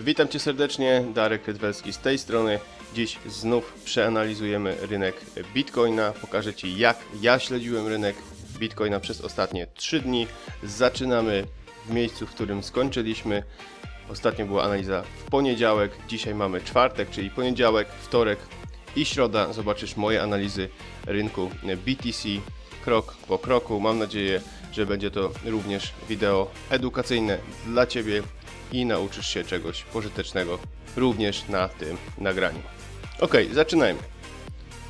Witam Cię serdecznie, Darek Rydwelski z tej strony. Dziś znów przeanalizujemy rynek Bitcoina. Pokażę Ci jak ja śledziłem rynek Bitcoina przez ostatnie 3 dni. Zaczynamy w miejscu, w którym skończyliśmy. Ostatnio była analiza w poniedziałek, dzisiaj mamy czwartek, czyli poniedziałek, wtorek i środa. Zobaczysz moje analizy rynku BTC krok po kroku. Mam nadzieję, że będzie to również wideo edukacyjne dla Ciebie i nauczysz się czegoś pożytecznego również na tym nagraniu. Ok, zaczynajmy.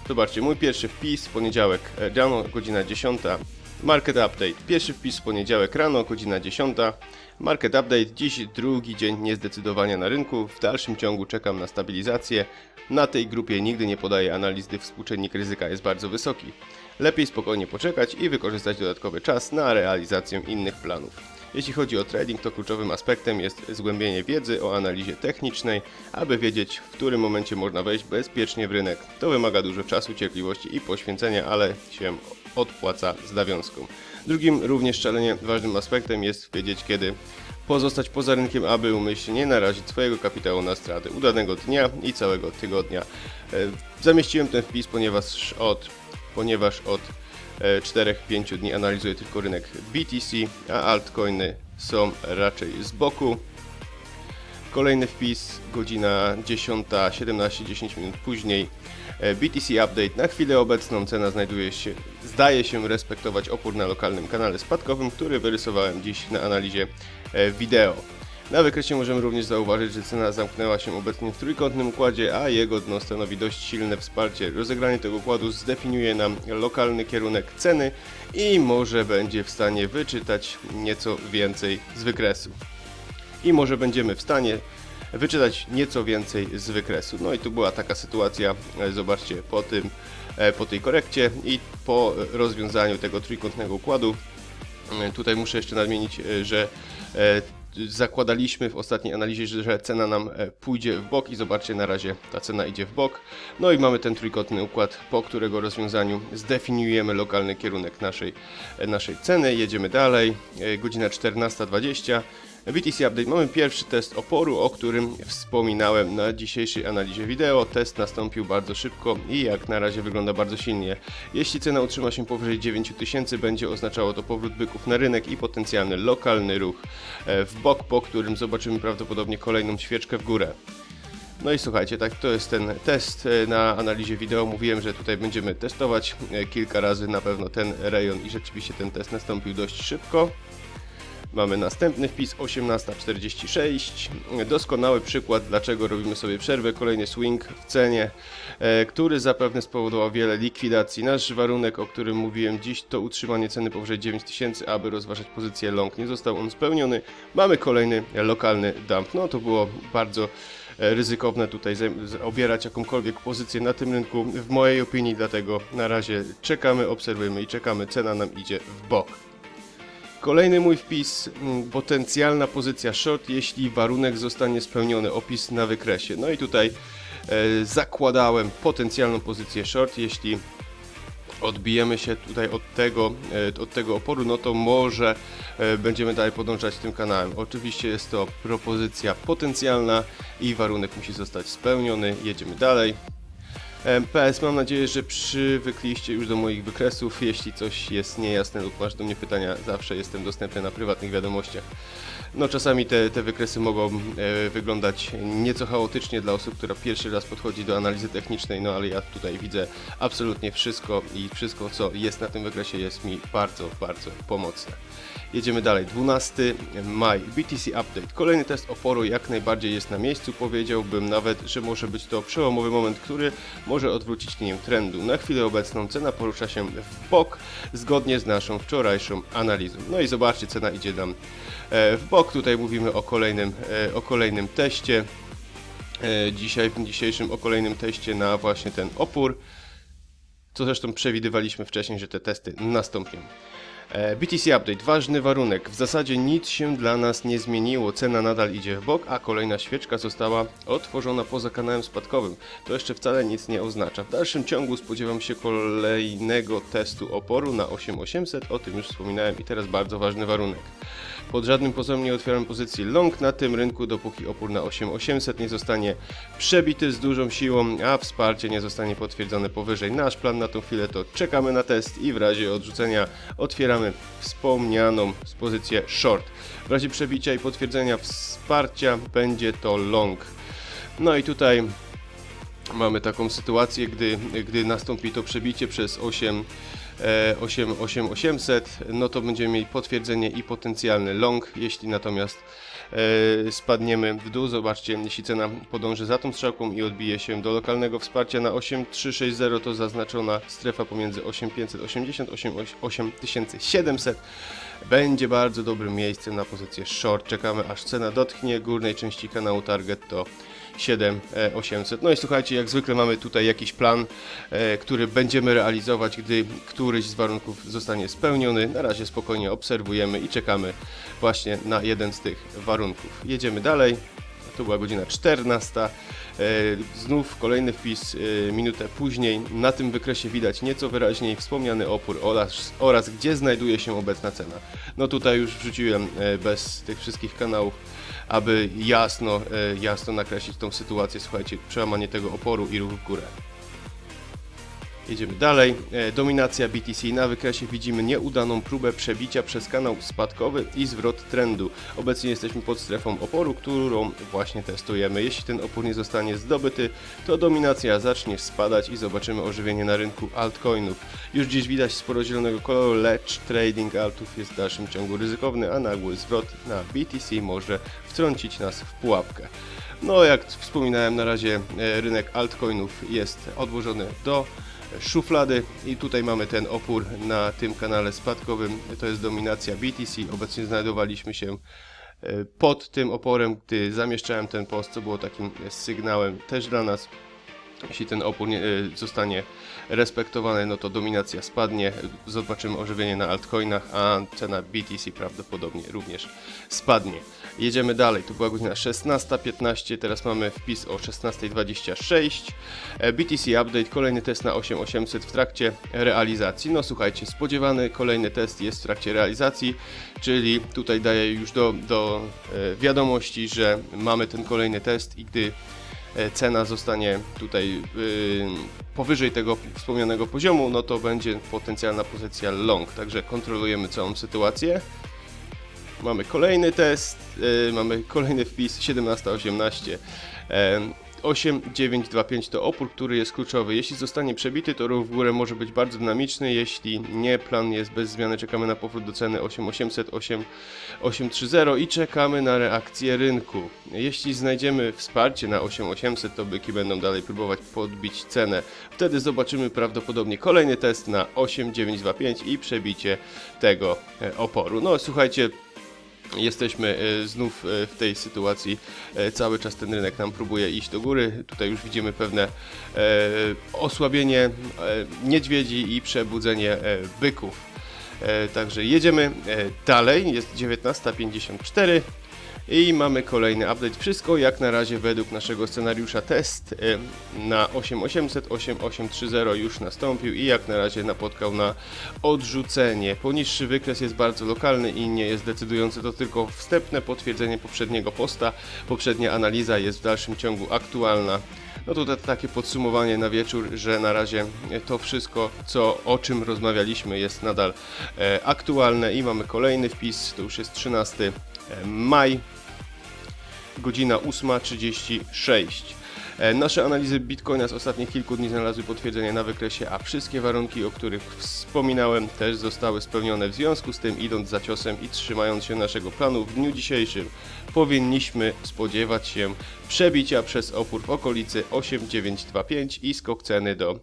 Zobaczcie, mój pierwszy wpis, poniedziałek e, rano, godzina 10. Market Update. Pierwszy wpis poniedziałek rano, godzina 10. Market Update. Dziś drugi dzień niezdecydowania na rynku. W dalszym ciągu czekam na stabilizację. Na tej grupie nigdy nie podaję analiz, gdy współczynnik ryzyka jest bardzo wysoki. Lepiej spokojnie poczekać i wykorzystać dodatkowy czas na realizację innych planów. Jeśli chodzi o trading, to kluczowym aspektem jest zgłębienie wiedzy o analizie technicznej, aby wiedzieć, w którym momencie można wejść bezpiecznie w rynek. To wymaga dużo czasu, cierpliwości i poświęcenia, ale się odpłaca z nawiązką. Drugim również szalenie ważnym aspektem jest wiedzieć, kiedy pozostać poza rynkiem, aby umyślnie nie narazić swojego kapitału na straty udanego dnia i całego tygodnia. E, Zamieściłem ten wpis, ponieważ od, ponieważ od 4-5 dni analizuję tylko rynek BTC, a altcoiny są raczej z boku. Kolejny wpis, godzina 10, 17, 10 minut później. E, BTC Update. Na chwilę obecną cena znajduje się, zdaje się respektować opór na lokalnym kanale spadkowym, który wyrysowałem dziś na analizie e, wideo. Na wykresie możemy również zauważyć, że cena zamknęła się obecnie w trójkątnym układzie, a jego dno stanowi dość silne wsparcie. Rozegranie tego układu zdefiniuje nam lokalny kierunek ceny i może będzie w stanie wyczytać nieco więcej z wykresu i może będziemy w stanie wyczytać nieco więcej z wykresu. No i tu była taka sytuacja, e, zobaczcie, po, tym, e, po tej korekcie i po rozwiązaniu tego trójkątnego układu. E, Tutaj muszę jeszcze nadmienić, że zakładaliśmy w ostatniej analizie, że- cena nam e, pójdzie w bok i zobaczcie, na razie ta cena idzie w bok. No i mamy ten trójkątny układ, po którego rozwiązaniu zdefiniujemy lokalny kierunek naszej, e, naszej ceny. Jedziemy dalej, E, godzina 14.20. BTC Update. Mamy pierwszy test oporu, o którym wspominałem na dzisiejszej analizie wideo. Test nastąpił bardzo szybko i jak na razie wygląda bardzo silnie. Jeśli cena utrzyma się powyżej 9000, będzie oznaczało to powrót byków na rynek i potencjalny lokalny ruch e, w bok, po którym zobaczymy prawdopodobnie kolejną świeczkę w górę. No i słuchajcie, tak to jest ten test e, na analizie wideo. Mówiłem, że tutaj będziemy testować e, kilka razy na pewno ten rejon i rzeczywiście ten test nastąpił dość szybko. Mamy następny wpis 18.46. Doskonały przykład, dlaczego robimy sobie przerwę. Kolejny swing w cenie, e, który zapewne spowodował wiele likwidacji. Nasz warunek, o którym mówiłem dziś, to utrzymanie ceny powyżej 9000, aby rozważać pozycję long. Nie został on spełniony. Mamy kolejny lokalny dump. No to było bardzo e, ryzykowne tutaj obierać jakąkolwiek pozycję na tym rynku, w mojej opinii, dlatego na razie czekamy, obserwujemy i czekamy. Cena nam idzie w bok. Kolejny mój wpis, mm, potencjalna pozycja short, jeśli warunek zostanie spełniony, opis na wykresie. No i tutaj e, zakładałem potencjalną pozycję short, jeśli odbijemy się tutaj od tego, e, od tego oporu, no to może e, będziemy dalej podążać tym kanałem. Oczywiście jest to propozycja potencjalna i warunek musi zostać spełniony. Jedziemy dalej. E, PS, mam nadzieję, że przywykliście już do moich wykresów. Jeśli coś jest niejasne lub masz do mnie pytania, zawsze jestem dostępny na prywatnych wiadomościach. No czasami te, te wykresy mogą e, wyglądać nieco chaotycznie dla osób, która pierwszy raz podchodzi do analizy technicznej, no ale ja tutaj widzę absolutnie wszystko i wszystko co jest na tym wykresie jest mi bardzo, bardzo pomocne. Jedziemy dalej. 12 maj. BTC Update. Kolejny test oporu jak najbardziej jest na miejscu. Powiedziałbym nawet, że może być to przełomowy moment, który może odwrócić linię trendu. Na chwilę obecną cena porusza się w bok, zgodnie z naszą wczorajszą analizą. No i zobaczcie, cena idzie nam e, w bok. Tutaj mówimy o kolejnym, e, o kolejnym teście. E, Dzisiaj, w dzisiejszym o kolejnym teście na właśnie ten opór co zresztą przewidywaliśmy wcześniej, że te testy nastąpią. E, BTC Update, ważny warunek. W zasadzie nic się dla nas nie zmieniło. Cena nadal idzie w bok, a kolejna świeczka została otworzona poza kanałem spadkowym. To jeszcze wcale nic nie oznacza. W dalszym ciągu spodziewam się kolejnego testu oporu na 8800. O tym już wspominałem i teraz bardzo ważny warunek. Pod żadnym pozorem nie otwieram pozycji long na tym rynku, dopóki opór na 8800 nie zostanie przebity z dużą siłą, a wsparcie nie zostanie potwierdzone powyżej. Nasz plan na tą chwilę to czekamy na test i w razie odrzucenia otwieramy wspomnianą pozycję short. W razie przebicia i potwierdzenia wsparcia będzie to long. No i tutaj mamy taką sytuację, gdy, gdy nastąpi to przebicie przez 8 e, 8, 8 800, no to będziemy mieli potwierdzenie i potencjalny long. Jeśli natomiast e, spadniemy w dół, zobaczcie, jeśli cena podąży za tą strzałką i odbije się do lokalnego wsparcia na 8360, to zaznaczona strefa pomiędzy 8580 a 8700 będzie bardzo dobrym miejscem na pozycję short. Czekamy aż cena dotknie górnej części kanału target to 7800. No i słuchajcie, jak zwykle mamy tutaj jakiś plan, e, który będziemy realizować, gdy któryś z warunków zostanie spełniony. Na razie spokojnie obserwujemy i czekamy właśnie na jeden z tych warunków. Jedziemy dalej. To była godzina 14. E, Znów kolejny wpis e, minutę później. Na tym wykresie widać nieco wyraźniej wspomniany opór oraz, oraz gdzie znajduje się obecna cena. No tutaj już wrzuciłem e, bez tych wszystkich kanałów, aby jasno, e, jasno nakreślić tą sytuację. Słuchajcie, przełamanie tego oporu i ruch w górę. Jedziemy dalej. E, Dominacja BTC. Na wykresie widzimy nieudaną próbę przebicia przez kanał spadkowy i zwrot trendu. Obecnie jesteśmy pod strefą oporu, którą właśnie testujemy. Jeśli ten opór nie zostanie zdobyty, to dominacja zacznie spadać i zobaczymy ożywienie na rynku altcoinów. Już dziś widać sporo zielonego koloru, lecz trading altów jest w dalszym ciągu ryzykowny, a nagły zwrot na BTC może wtrącić nas w pułapkę. No, jak wspominałem, na razie e, rynek altcoinów jest odłożony do szuflady i tutaj mamy ten opór na tym kanale spadkowym, to jest dominacja BTC, obecnie znajdowaliśmy się e, pod tym oporem, gdy zamieszczałem ten post, co było takim sygnałem też dla nas. Jeśli ten opór nie, e, zostanie respektowany, no to dominacja spadnie, zobaczymy ożywienie na altcoinach, a cena BTC prawdopodobnie również spadnie. Jedziemy dalej, tu była godzina 16.15, teraz mamy wpis o 16.26. E, BTC Update, kolejny test na 8800 w trakcie realizacji. No słuchajcie, spodziewany kolejny test jest w trakcie realizacji, czyli tutaj daję już do, do e, wiadomości, że mamy ten kolejny test i gdy cena zostanie tutaj y, powyżej tego wspomnianego poziomu, no to będzie potencjalna pozycja long. Także kontrolujemy całą sytuację. Mamy kolejny test, y, mamy kolejny wpis 17-18. E, 8925 to opór, który jest kluczowy. Jeśli zostanie przebity, to ruch w górę może być bardzo dynamiczny. Jeśli nie, plan jest bez zmiany. Czekamy na powrót do ceny 8800, 8830 i czekamy na reakcję rynku. Jeśli znajdziemy wsparcie na 8800, to byki będą dalej próbować podbić cenę. Wtedy zobaczymy prawdopodobnie kolejny test na 8925 i przebicie tego e, oporu. No słuchajcie, Jesteśmy e, znów e, w tej sytuacji. E, Cały czas ten rynek nam próbuje iść do góry. Tutaj już widzimy pewne osłabienie niedźwiedzi i przebudzenie byków. Także jedziemy dalej. Jest 19.54. I mamy kolejny update. Wszystko jak na razie według naszego scenariusza test y, na 8800, 8830 już nastąpił i jak na razie napotkał na odrzucenie. Poniższy wykres jest bardzo lokalny i nie jest decydujący, to tylko wstępne potwierdzenie poprzedniego posta. Poprzednia analiza jest w dalszym ciągu aktualna. No to takie podsumowanie na wieczór, że na razie to wszystko, co, o czym rozmawialiśmy, jest nadal e, aktualne i mamy kolejny wpis, to już jest 13 maj, godzina 8.36. E, Nasze analizy Bitcoina z ostatnich kilku dni znalazły potwierdzenie na wykresie, a wszystkie warunki, o których wspominałem, też zostały spełnione. W związku z tym, idąc za ciosem i trzymając się naszego planu w dniu dzisiejszym, powinniśmy spodziewać się przebicia przez opór w okolicy 8925 i skok ceny do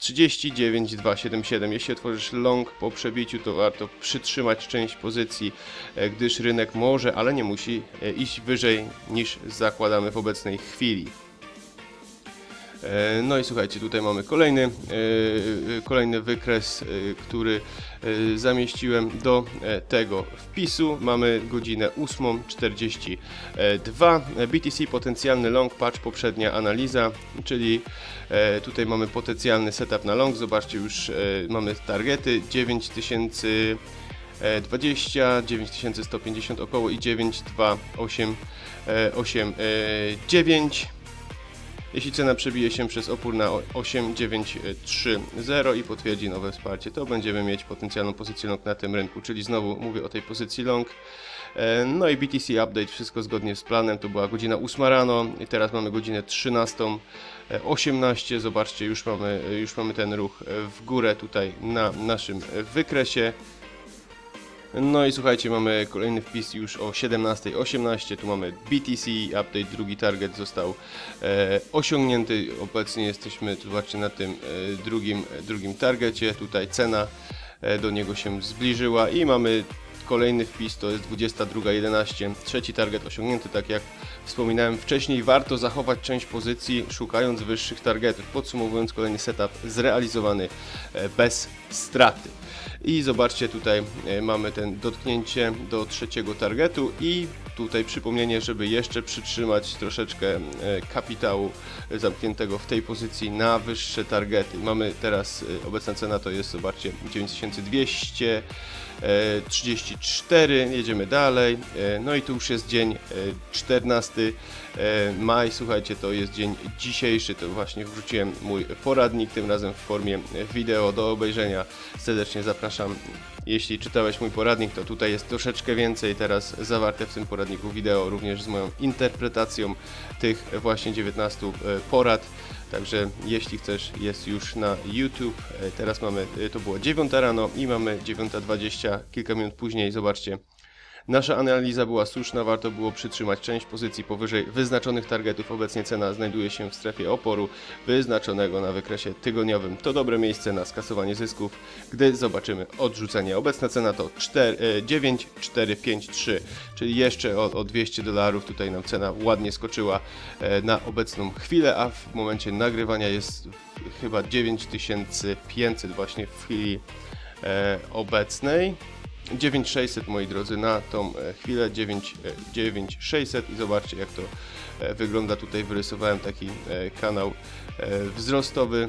9139,277. Jeśli otworzysz long po przebiciu, to warto przytrzymać część pozycji, e, gdyż rynek może, ale nie musi e, iść wyżej niż zakładamy w obecnej chwili. E, No i słuchajcie, tutaj mamy kolejny, e, e, kolejny wykres, który zamieściłem do tego wpisu. Mamy godzinę 8.42. E, BTC potencjalny long patch, poprzednia analiza, czyli tutaj mamy potencjalny setup na long. Zobaczcie, już mamy targety 9000. e, 20, 9150 około i 9, 2, 8, e, 8, e, 9. Jeśli cena przebije się przez opór na 8930 i potwierdzi nowe wsparcie, to będziemy mieć potencjalną pozycję long na tym rynku, czyli znowu mówię o tej pozycji long. E, No i BTC update, wszystko zgodnie z planem, to była godzina 8 rano i teraz mamy godzinę 13.18, zobaczcie, już mamy, już mamy ten ruch w górę tutaj na naszym wykresie. No i słuchajcie, mamy kolejny wpis już o 17.18. Tu mamy BTC, update, drugi target został e, osiągnięty. Obecnie jesteśmy, zobaczcie, na tym e, drugim, drugim targecie. Tutaj cena e, do niego się zbliżyła i mamy kolejny wpis, to jest 22.11. Trzeci target osiągnięty, tak jak wspominałem wcześniej. Warto zachować część pozycji, szukając wyższych targetów. Podsumowując, kolejny setup zrealizowany e, bez straty. I zobaczcie, tutaj e, mamy ten dotknięcie do trzeciego targetu i tutaj przypomnienie, żeby jeszcze przytrzymać troszeczkę e, kapitału e, zamkniętego w tej pozycji na wyższe targety. Mamy teraz, obecna cena to jest, zobaczcie, 9200. e, 34, jedziemy dalej. E, No i tu już jest dzień e, 14 e, maj. Słuchajcie, to jest dzień dzisiejszy. To właśnie wrzuciłem mój poradnik, tym razem w formie wideo do obejrzenia. Serdecznie zapraszam. Jeśli czytałeś mój poradnik, to tutaj jest troszeczkę więcej teraz zawarte w tym poradniku wideo, również z moją interpretacją tych właśnie 19 e, porad. Także jeśli chcesz, jest już na YouTube. E, Teraz mamy, e, to było 9 rano i mamy 9.20, kilka minut później, zobaczcie. Nasza analiza była słuszna, warto było przytrzymać część pozycji powyżej wyznaczonych targetów. Obecnie cena znajduje się w strefie oporu wyznaczonego na wykresie tygodniowym. To dobre miejsce na skasowanie zysków, gdy zobaczymy odrzucenie. Obecna cena to 4, e, 9453, czyli jeszcze o, o 200 dolarów. Tutaj nam cena ładnie skoczyła e, na obecną chwilę, a w momencie nagrywania jest chyba 9500 właśnie w chwili obecnej. 9600 moi drodzy na tą e, chwilę. 9, e, 9600 i zobaczcie jak to e, wygląda. Tutaj wyrysowałem taki e, kanał e, wzrostowy.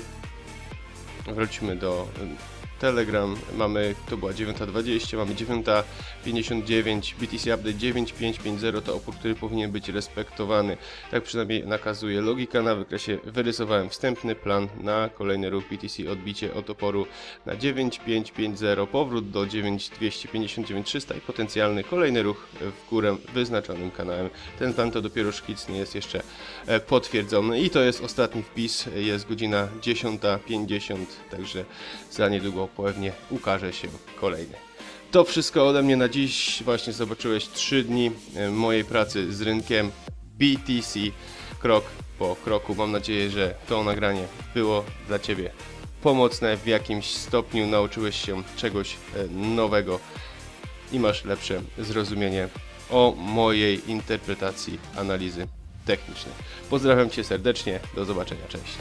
Wróćmy do e, Telegram, mamy, to była 9.20, mamy 9.59, BTC Update 9.550 to opór, który powinien być respektowany. Tak przynajmniej nakazuje logika. Na wykresie wyrysowałem wstępny plan na kolejny ruch BTC, odbicie od oporu na 9.550, powrót do 9.259.300 i potencjalny kolejny ruch w górę wyznaczonym kanałem. Ten plan to dopiero szkic, nie jest jeszcze e, potwierdzony i to jest ostatni wpis, jest godzina 10.50, także za niedługo pewnie ukaże się kolejny. To wszystko ode mnie na dziś. Właśnie zobaczyłeś 3 dni e, mojej pracy z rynkiem BTC krok po kroku. Mam nadzieję, że to nagranie było dla Ciebie pomocne w jakimś stopniu. Nauczyłeś się czegoś e, nowego i masz lepsze zrozumienie o mojej interpretacji analizy technicznej. Pozdrawiam Cię serdecznie. Do zobaczenia. Cześć.